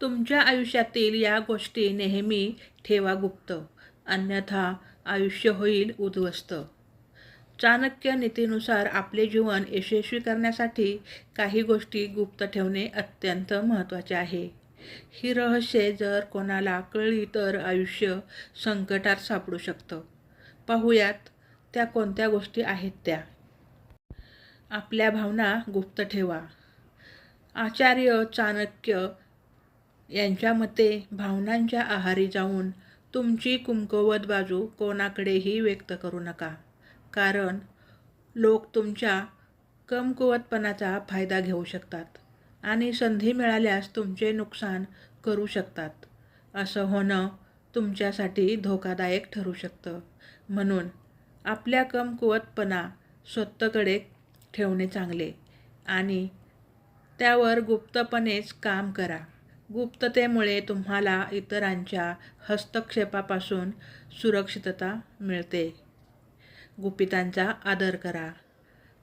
तुमच्या आयुष्यातील या गोष्टी नेहमी ठेवा गुप्त अन्यथा आयुष्य होईल उद्ध्वस्त. चाणक्य नीतीनुसार आपले जीवन यशस्वी करण्यासाठी काही गोष्टी गुप्त ठेवणे अत्यंत महत्त्वाचे आहे. ही रहस्ये जर कोणाला कळली तर आयुष्य संकटात सापडू शकतं. पाहूयात त्या कोणत्या गोष्टी आहेत त्या? आपल्या भावना गुप्त ठेवा. आचार्य चाणक्य यांच्या मते भावनांच्या आहारी जाऊन तुमची कुमकुवत बाजू कोणाकडेही व्यक्त करू नका. कारण लोक तुमच्या कमकुवतपणाचा फायदा घेऊ शकतात आणि संधी मिळाल्यास तुमचे नुकसान करू शकतात. असं होणं तुमच्यासाठी धोकादायक ठरू शकतं. म्हणून आपल्या कमकुवतपणा स्वतःकडे ठेवणे चांगले आणि त्यावर गुप्तपणेच काम करा. गुप्ततेमुळे तुम्हाला इतरांच्या हस्तक्षेपापासून सुरक्षितता मिळते. गुपितांचा आदर करा.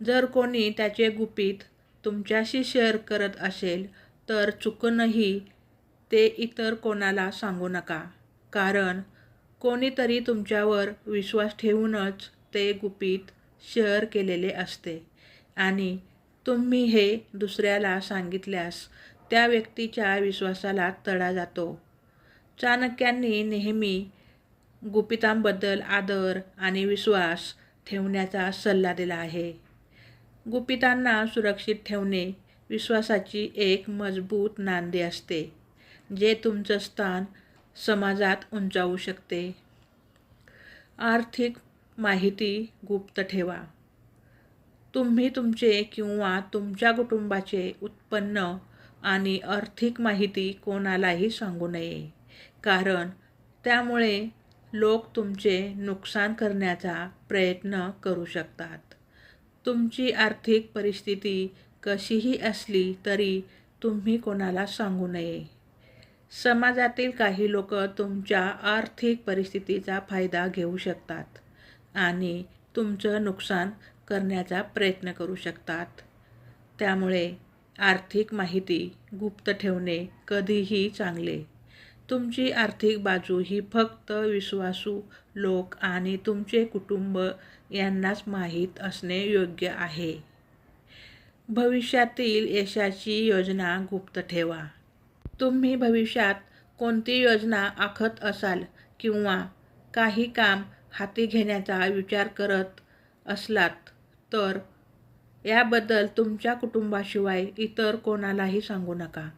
जर कोणी त्याचे गुपित तुमच्याशी शेअर करत असेल तर चुकूनही ते इतर कोणाला सांगू नका. कारण कोणीतरी तुमच्यावर विश्वास ठेवूनच ते गुपित शेअर केलेले असते. आणि तुम्ही हे दुसऱ्याला सांगितल्यास त्या व्यक्तीच्या विश्वासाला तडा जातो. चाणक्यांनी नेहमी गुपितांबद्दल आदर आणि विश्वास ठेवण्याचा सल्ला दिला आहे. गुपितांना सुरक्षित ठेवणे विश्वासाची एक मजबूत नांदी असते जे तुमचं स्थान समाजात उंचावू शकते. आर्थिक माहिती गुप्त ठेवा. तुम्ही तुमचे किंवा तुमच्या कुटुंबाचे उत्पन्न आणि आर्थिक माहिती कोणालाही सांगू नये. कारण त्यामुळे लोक तुमचे नुकसान करण्याचा प्रयत्न करू शकतात. तुमची आर्थिक परिस्थिती कशीही असली तरी तुम्ही कोणाला सांगू नये. समाजातील काही लोक तुमच्या आर्थिक परिस्थितीचा फायदा घेऊ शकतात आणि तुमचं नुकसान करण्याचा प्रयत्न करू शकतात. त्यामुळे आर्थिक माहिती गुप्त ठेवणे कधीही चांगले. तुमची आर्थिक बाजू ही फक्त विश्वासू लोक आणि तुमचे कुटुंब यांनाच माहीत असणे योग्य आहे. भविष्यातील यशाची योजना गुप्त ठेवा. तुम्ही भविष्यात कोणती योजना आखत असाल किंवा काही काम हाती घेण्याचा विचार करत असलात तर याबद्दल तुमच्या कुटुंबाशिवाय इतर कोणालाही सांगू नका.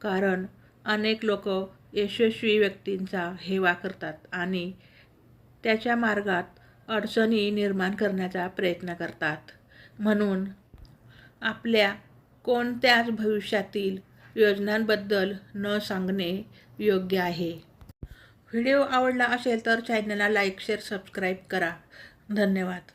कारण अनेक लोक यशस्वी व्यक्तींचा हेवा करतात आणि त्याच्या मार्गात अडचणी निर्माण करण्याचा प्रयत्न करतात. म्हणून आपल्या कोणत्याच भविष्यातील योजनांबद्दल न सांगणे योग्य आहे. व्हिडिओ आवडला असेल तर चॅनलला लाईक शेअर सबस्क्राईब करा. धन्यवाद.